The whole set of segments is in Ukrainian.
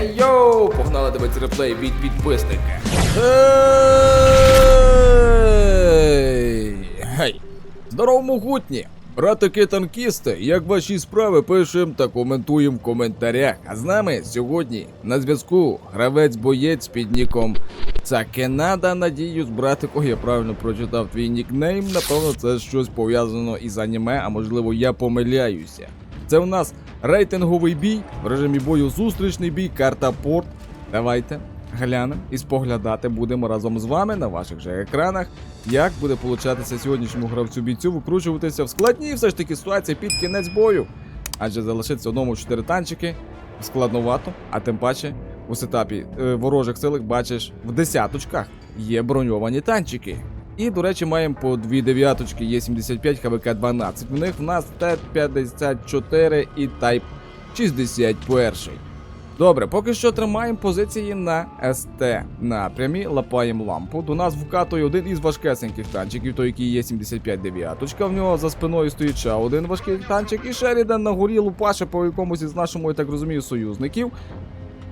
Ей йоу! Погнали дивитися реплей від підписника. Гей! Здорово, могутні! Братики танкісти, як ваші справи пишем та коментуємо в коментарях. А з нами сьогодні на зв'язку гравець-боєць під ніком Цакенада. Надіюсь, братику, я правильно прочитав твій нікнейм. Напевно, це щось пов'язано із аніме, а можливо я помиляюся. Це у нас рейтинговий бій в режимі бою зустрічний бій, карта порт. Давайте глянемо і споглядати будемо разом з вами на ваших же екранах, як буде получатися сьогоднішньому гравцю бійцю викручуватися в складній все ж таки ситуації під кінець бою. Адже залишиться одному 4 танчики складновато, а тим паче у сетапі е, ворожих силик бачиш в десяточках є броньовані танчики. І, до речі, маємо по дві дев'яточки, є 75 ХВК 12. В них в нас Т-54 і Type 61. Добре, поки що тримаємо позиції на СТ напрямі, лапаємо лампу. До нас вкатує один із важкесеньких танчиків, той, який є 75 дев'яточка. В нього за спиною стоїть ще один важкий танчик, і Шерідан на горі лупаше по якомусь із нашому, я так розумію, союзників.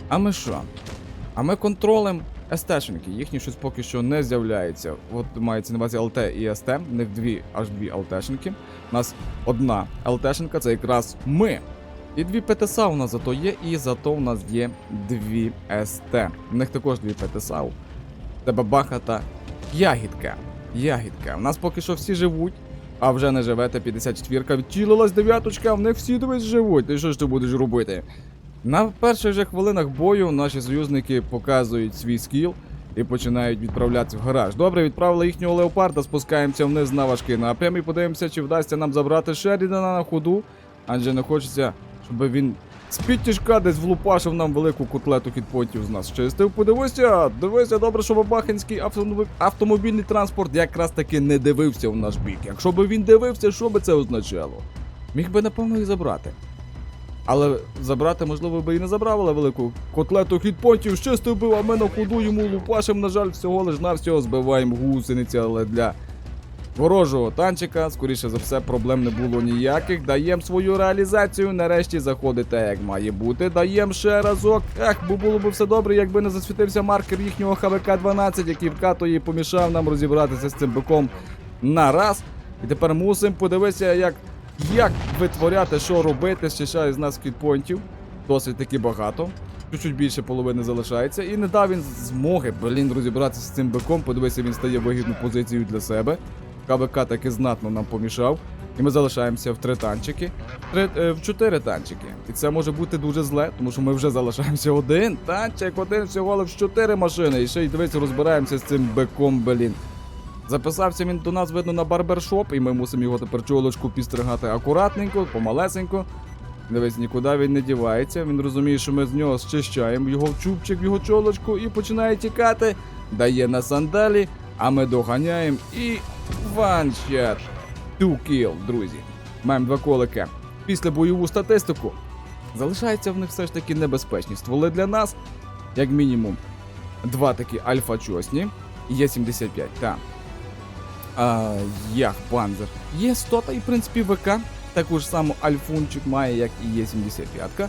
А ми що? А ми контролем СТшники. Їхні щось поки що не з'являється. От мається на увазі ЛТ і СТ. Них дві, аж дві ЛТшники. У нас одна ЛТшника, це якраз ми. І дві ПТСА у нас зато є, і зато у нас є дві СТ. В них також дві ПТСА. У Тебе баха та ягідка. Ягідка. У нас поки що всі живуть. А вже не живете 54-ка. Відчілилась дев'яточка, в них всі дивись живуть. І що ж ти будеш робити? На перших же хвилинах бою наші союзники показують свій скіл і починають відправлятися в гараж. Добре, відправили їхнього леопарда, спускаємося вниз на важкий напрям і подивимося, чи вдасться нам забрати Шерідана на ходу. Адже не хочеться, щоб він з-під тяжка десь влупашив нам велику котлету хітпотів з нас чистив. Подивися, дивися, добре, що Бабахинський автомобільний транспорт якраз таки не дивився в наш бік. Якщо би він дивився, що би це означало? Міг би, напевно, і забрати. Але забрати, можливо, би і не забрав, але велику котлету хітпонтів щистив би, а ми на ходу йому лупашем, на жаль, всього лиш навсього збиваємо гусениці, але для ворожого танчика, скоріше за все, проблем не було ніяких. Даємо свою реалізацію. Нарешті заходить те, як має бути. Даємо ще разок. Ех, бо було б все добре, якби не засвітився маркер їхнього ХВК-12, який вкатує і помішав нам розібратися з цим биком на раз. І тепер мусимо подивитися, як, як витворяти, що робити. Ще із нас кітпойнтів. Досить таки багато. Чуть-чуть більше половини залишається. І не дав він змоги, блін, розібратися з цим биком. Подивися, він стає вигідну позицію для себе. КВК таки знатно нам помішав. І ми залишаємося в три танчики. Три, е, в чотири танчики. І це може бути дуже зле, тому що ми вже залишаємося один танчик, один всього лиш чотири машини. І ще й дивись, розбираємося з цим биком, блін. Записався він до нас, видно, на барбершоп, і ми мусимо його тепер чолочку підстригати акуратненько, помалесенько. Дивись, нікуди він не дівається. Він розуміє, що ми з нього щищаємо його в чубчик, його чолочку і починає тікати. Дає на сандалі, а ми доганяємо і ваншет. Two kill, друзі. Маємо два колика. Після бойову статистику залишаються в них все ж таки небезпечні стволи для нас, як мінімум. Два такі альфа-чосні. Є 75, так. А, Ях Панзер. Є 100 та і в принципі ВК. Таку ж саму альфунчик має, як і є 75-ка.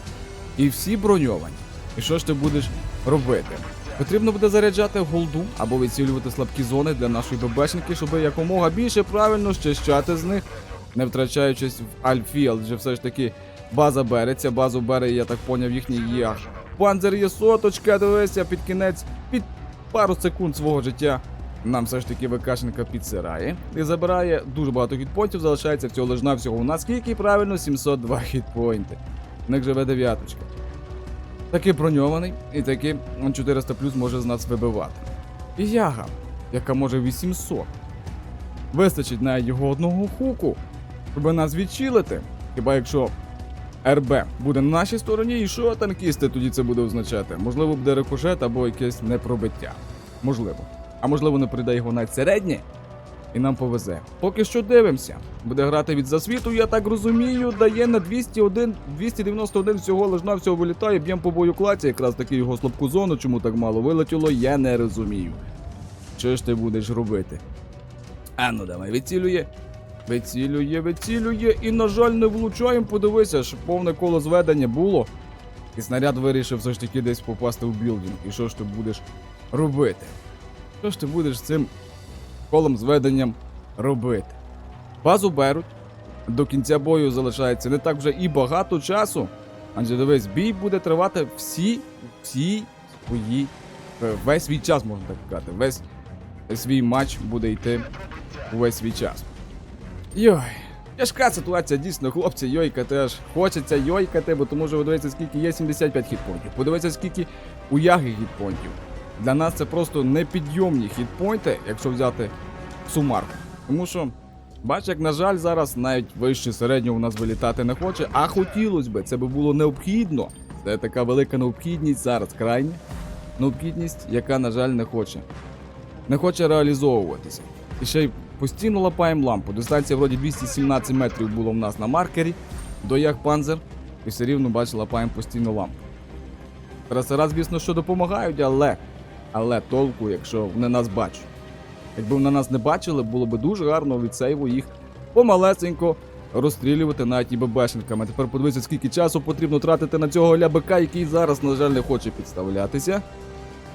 І всі броньовані. І що ж ти будеш робити? Потрібно буде заряджати голду або відцілювати слабкі зони для нашої ББшники, щоб якомога більше правильно щищати з них, не втрачаючись в альфі, адже все ж таки база береться, базу бере, я так поняв, їхній ях. Панзер є соточка, дивися, під кінець, під пару секунд свого життя. Нам все ж таки ВКшника підсирає і забирає дуже багато хітпойнтів, залишається всього лиш навсього у нас скільки правильно 702 хітпойнти. В них живе дев'яточка. Такий броньований і такий он 400 плюс може з нас вибивати. І яга, яка може 800. Вистачить на його одного хуку, щоб нас відчилити. Хіба якщо РБ буде на нашій стороні, і що танкісти тоді це буде означати? Можливо, буде рикошет або якесь непробиття. Можливо. А можливо, не прийде його навіть середнє, і нам повезе. Поки що дивимося. Буде грати від засвіту, я так розумію, дає на 201, 291 всього лиш на всього вилітає, б'єм по бою клаці, якраз таки його слабку зону, чому так мало вилетіло, я не розумію. Що ж ти будеш робити? А ну давай, відцілює. Вицілює, вицілює, і, на жаль, не влучаємо. Подивися, що повне коло зведення було. І снаряд вирішив все ж таки десь попасти в білдинг. І що ж ти будеш робити? Що ж ти будеш з цим колом зведенням робити? Базу беруть. До кінця бою залишається не так вже і багато часу. Адже дивись, бій буде тривати всі, всі свої. е, Весь свій час, можна так сказати. Весь свій матч буде йти увесь свій час. Йой. Тяжка ситуація, дійсно, хлопці, йойкати аж хочеться йойкати, бо тому що ви дивіться, скільки є 75 хітпонтів. Подивіться, скільки у яги хітпонтів. Для нас це просто непідйомні хітпойнти, якщо взяти сумарку. Тому що, бач, як на жаль, зараз навіть вище середнього у нас вилітати не хоче, а хотілося би, це би було необхідно. Це така велика необхідність зараз, крайня необхідність, яка, на жаль, не хоче. Не хоче реалізовуватися. І ще й постійно лапаємо лампу. Дистанція вроді 217 метрів було в нас на маркері до Ягпанзер. І все рівно бачу, лапаємо постійно лампу. Раз, звісно, що допомагають, але. Але толку, якщо вони нас бачать. Якби вони нас не бачили, було б дуже гарно від сейву їх помалесенько розстрілювати навіть і ББшниками. Тепер подивіться, скільки часу потрібно тратити на цього лябика, який зараз, на жаль, не хоче підставлятися.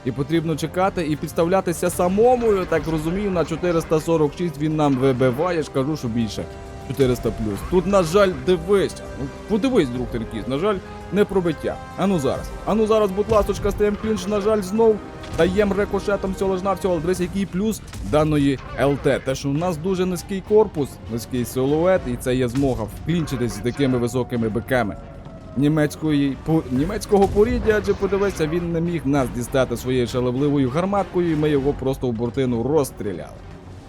І потрібно чекати і підставлятися самому, я так розумію, на 446 він нам вибиває, ж кажу, що більше. 400 плюс. Тут, на жаль, дивись. Ну, подивись, друг Теркіс, на жаль, не пробиття. Ану зараз. Ану зараз, будь ласочка, стаємо клінч, на жаль, знов даємо рекошетом всього ж навсього, але дивись, який плюс даної ЛТ. Те, що у нас дуже низький корпус, низький силует, і це є змога вклінчитись з такими високими биками німецької по німецького поріддя, адже подивися, він не міг нас дістати своєю шалевливою гарматкою, і ми його просто в бортину розстріляли.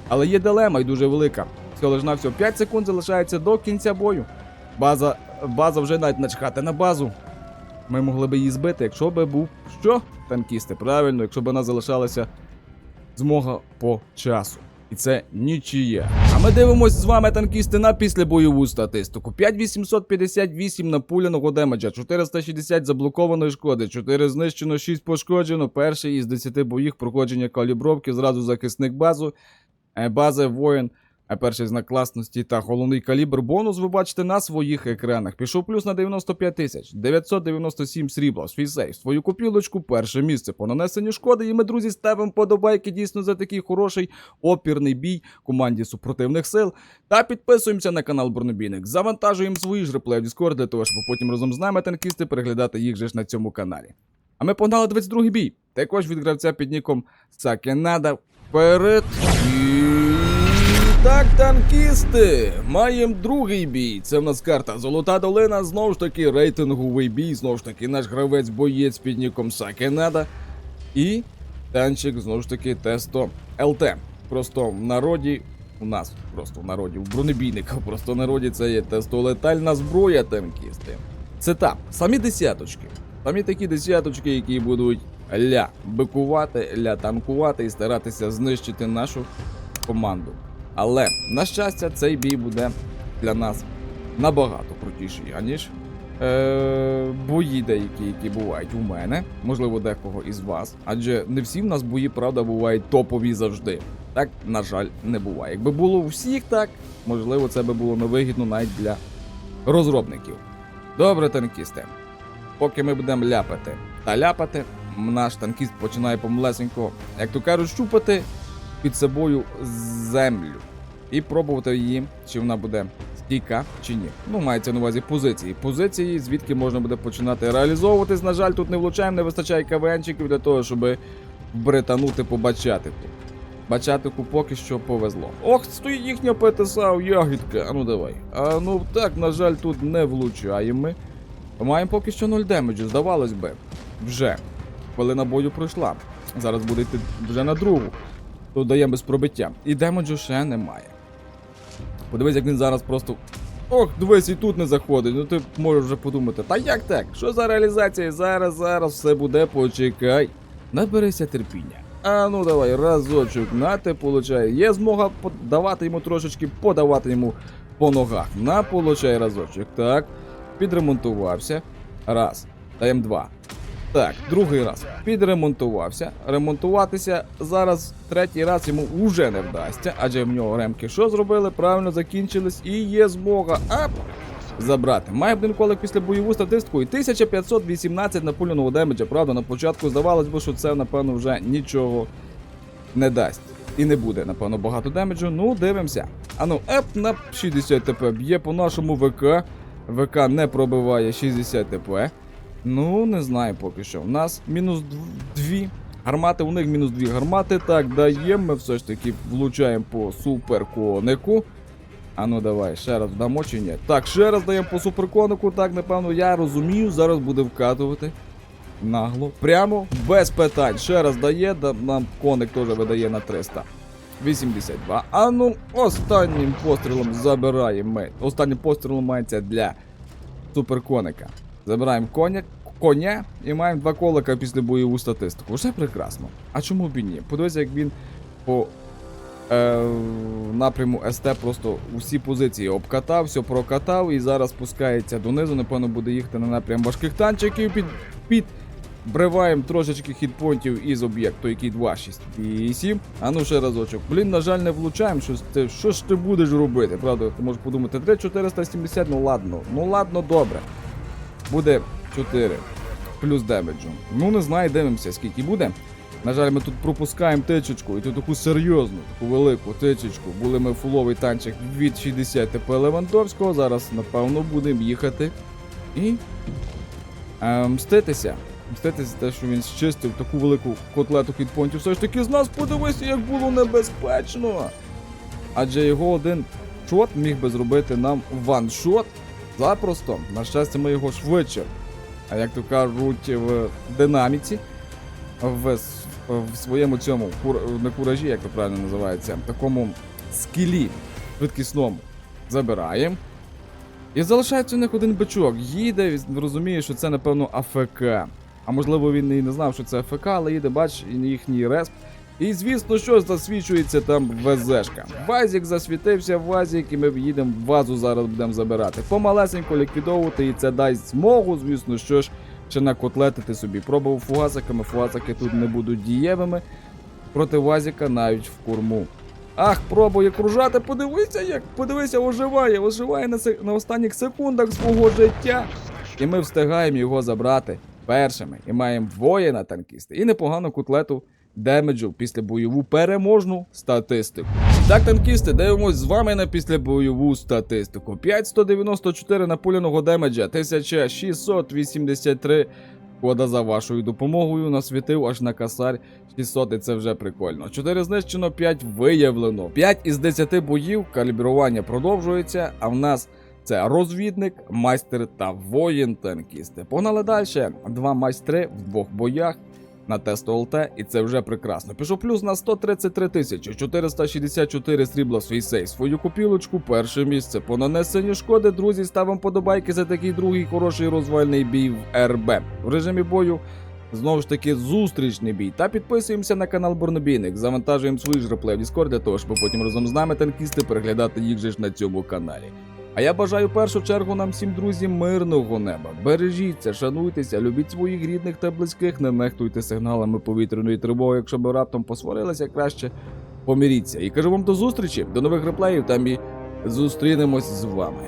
Але є дилема і дуже велика. Всього ж навсього 5 секунд залишається до кінця бою. База, база вже навіть начхати на базу. Ми могли би її збити, якщо би був що? Танкісти, правильно, якщо б нас залишалася змога по часу. І це нічия. А ми дивимось з вами, танкісти, на післябойову статистику. 5858 напуляного демеджа, 460 заблокованої шкоди, 4 знищено, 6 пошкоджено. Перший із 10 боїх проходження калібровки, зразу захисник базу, е, база воїн. А перший знак класності та головний калібр бонус ви бачите на своїх екранах. Пішов плюс на 95 тисяч, 997 срібла, свій сейф, свою купілочку, перше місце по нанесенню шкоди. І ми, друзі, ставимо подобайки дійсно за такий хороший опірний бій команді супротивних сил. Та підписуємося на канал Бронебійник. Завантажуємо свої ж реплеї в Discord для того, щоб потім разом з нами танкісти переглядати їх же ж на цьому каналі. А ми погнали 22-й бій. Також від гравця під ніком Сакенада. Вперед. І... Так, танкісти, маємо другий бій. Це в нас карта Золота долина. Знову ж таки, рейтинговий бій. Знову ж таки, наш гравець боєць під ніком Сакенада. І танчик, знову ж таки, Тесто ЛТ. Просто в народі. У нас просто в народі, в бронебійниках, просто в народі це є тестолетальна зброя танкісти. Це там, самі десяточки. Самі такі десяточки, які будуть ля бикувати, ля танкувати і старатися знищити нашу команду. Але, на щастя, цей бій буде для нас набагато крутіший, аніж е, бої деякі, які бувають у мене, можливо, декого із вас. Адже не всі в нас бої, правда, бувають топові завжди. Так, на жаль, не буває. Якби було у всіх так, можливо, це би було невигідно навіть для розробників. Добре, танкісти. Поки ми будемо ляпати та ляпати, наш танкіст починає помалесенько, як то кажуть, щупати під собою землю і пробувати її, чи вона буде стійка чи ні. Ну, мається на увазі позиції. Позиції, звідки можна буде починати реалізовуватись. На жаль, тут не влучаємо, не вистачає КВНчиків для того, щоб британути по бачатику. Бачатику поки що повезло. Ох, стоїть їхня ПТСА, ягідка. А ну давай. А ну так, на жаль, тут не влучаємо. Маємо поки що 0 демеджу, здавалось би. Вже. Хвилина бою пройшла. Зараз буде йти вже на другу. Тут даємо без пробиття. І демеджу ще немає. Подивись, як він зараз просто. Ох, дивись, і тут не заходить. Ну ти можеш вже подумати, та як так? Що за реалізація? Зараз, зараз все буде, почекай. Наберися терпіння. А ну давай, разочок, на те получай. Є змога давати йому трошечки, подавати йому по ногах. На получай разочок. Так. Підремонтувався. Раз. Даємо два. Так, другий раз підремонтувався. Ремонтуватися зараз третій раз йому уже не вдасться, адже в нього ремки що зробили? Правильно закінчились і є змога. Ап! забрати. Має один колик після бойову статистику і 1518 напуляного демеджа. Правда, на початку здавалось би, що це, напевно, вже нічого не дасть. І не буде, напевно, багато демеджу. Ну, дивимося. Ану, еп на 60 ТП б'є по нашому ВК. ВК не пробиває 60 ТП. Ну, не знаю поки що. У нас мінус 2 гармати, у них мінус 2 гармати. Так, даємо. Ми все ж таки влучаємо по суперконику. А ну давай, ще раз дамо чи ні? Так, ще раз даємо по суперконику. Так, напевно, я розумію, зараз буде вкатувати. Нагло. Прямо без питань. Ще раз дає, да, нам коник теж видає на 300. 82. А ну, останнім пострілом забираємо. Останнім пострілом мається для суперконика. Забираємо коня, коня і маємо два колика після бойову статистику. Все прекрасно. А чому б і ні? Подивися, як він по е, напряму СТ просто усі позиції обкатав, все прокатав і зараз спускається донизу. Напевно, буде їхати на напрям важких танчиків під. під Бриваємо трошечки хітпонтів із об'єкту, який 268. А ну ще разочок. Блін, на жаль, не влучаємо. Що, ти, що ж ти будеш робити? Правда, ти можеш подумати, 3470, ну ладно. Ну ладно, добре. Буде 4 плюс демеджу. Ну не знаю, дивимося, скільки буде. На жаль, ми тут пропускаємо тичечку, і тут таку серйозну, таку велику тичечку. Були ми фуловий танчик від 60 ТП Левандовського. Зараз, напевно, будемо їхати і е, мститися. Мститися те, що він зчистив таку велику котлету хітпонтів. Все ж таки з нас подивися, як було небезпечно. Адже його один шот міг би зробити нам ваншот запросто. На щастя, ми його швидше. А як то кажуть, в динаміці, в, в своєму цьому не куражі, як то правильно називається, такому скілі швидкісному забираємо. І залишається у них один бичок. Їде, він розуміє, що це, напевно, АФК. А можливо, він і не знав, що це АФК, але їде, бач, і їхній респ. І звісно, що засвічується там ВЗшка. Вазік засвітився, Вазік, і ми їдемо в вазу зараз будемо забирати. Помалесенько ліквідовувати, і це дасть змогу, звісно, що ж, ще накотлетити собі. Пробував фугасиками, фугасики тут не будуть дієвими. Проти Вазіка навіть в корму. Ах, пробує кружати, подивися, як подивися, оживає, оживає на, на останніх секундах свого життя. І ми встигаємо його забрати першими. І маємо воїна танкіста. І непогану кутлету демеджу після бойову переможну статистику. Так, танкісти, дивимось з вами на післябойову статистику. 5194 напуляного демеджа, 1683 Шкода за вашою допомогою насвітив аж на касар 600, і це вже прикольно. 4 знищено, 5 виявлено. 5 із 10 боїв калібрування продовжується, а в нас це розвідник, майстер та воїн танкісти. Погнали далі. Два майстри в двох боях. На тесту ЛТ, і це вже прекрасно. Пішов плюс на 133 тисячі 464 срібла в свій сейф. Свою купілочку, перше місце. По нанесенню шкоди, друзі, ставимо подобайки за такий другий хороший розвальний бій в РБ. В режимі бою знову ж таки зустрічний бій. Та підписуємося на канал Борнобійник. Завантажуємо свої ж реплеї в Discord для того, щоб потім разом з нами танкісти переглядати їх же ж на цьому каналі. А я бажаю в першу чергу нам всім друзі мирного неба. Бережіться, шануйтеся, любіть своїх рідних та близьких, не нехтуйте сигналами повітряної тривоги, якщо ми раптом посварилися, краще поміріться. І кажу вам до зустрічі, до нових реплеїв, там і зустрінемось з вами.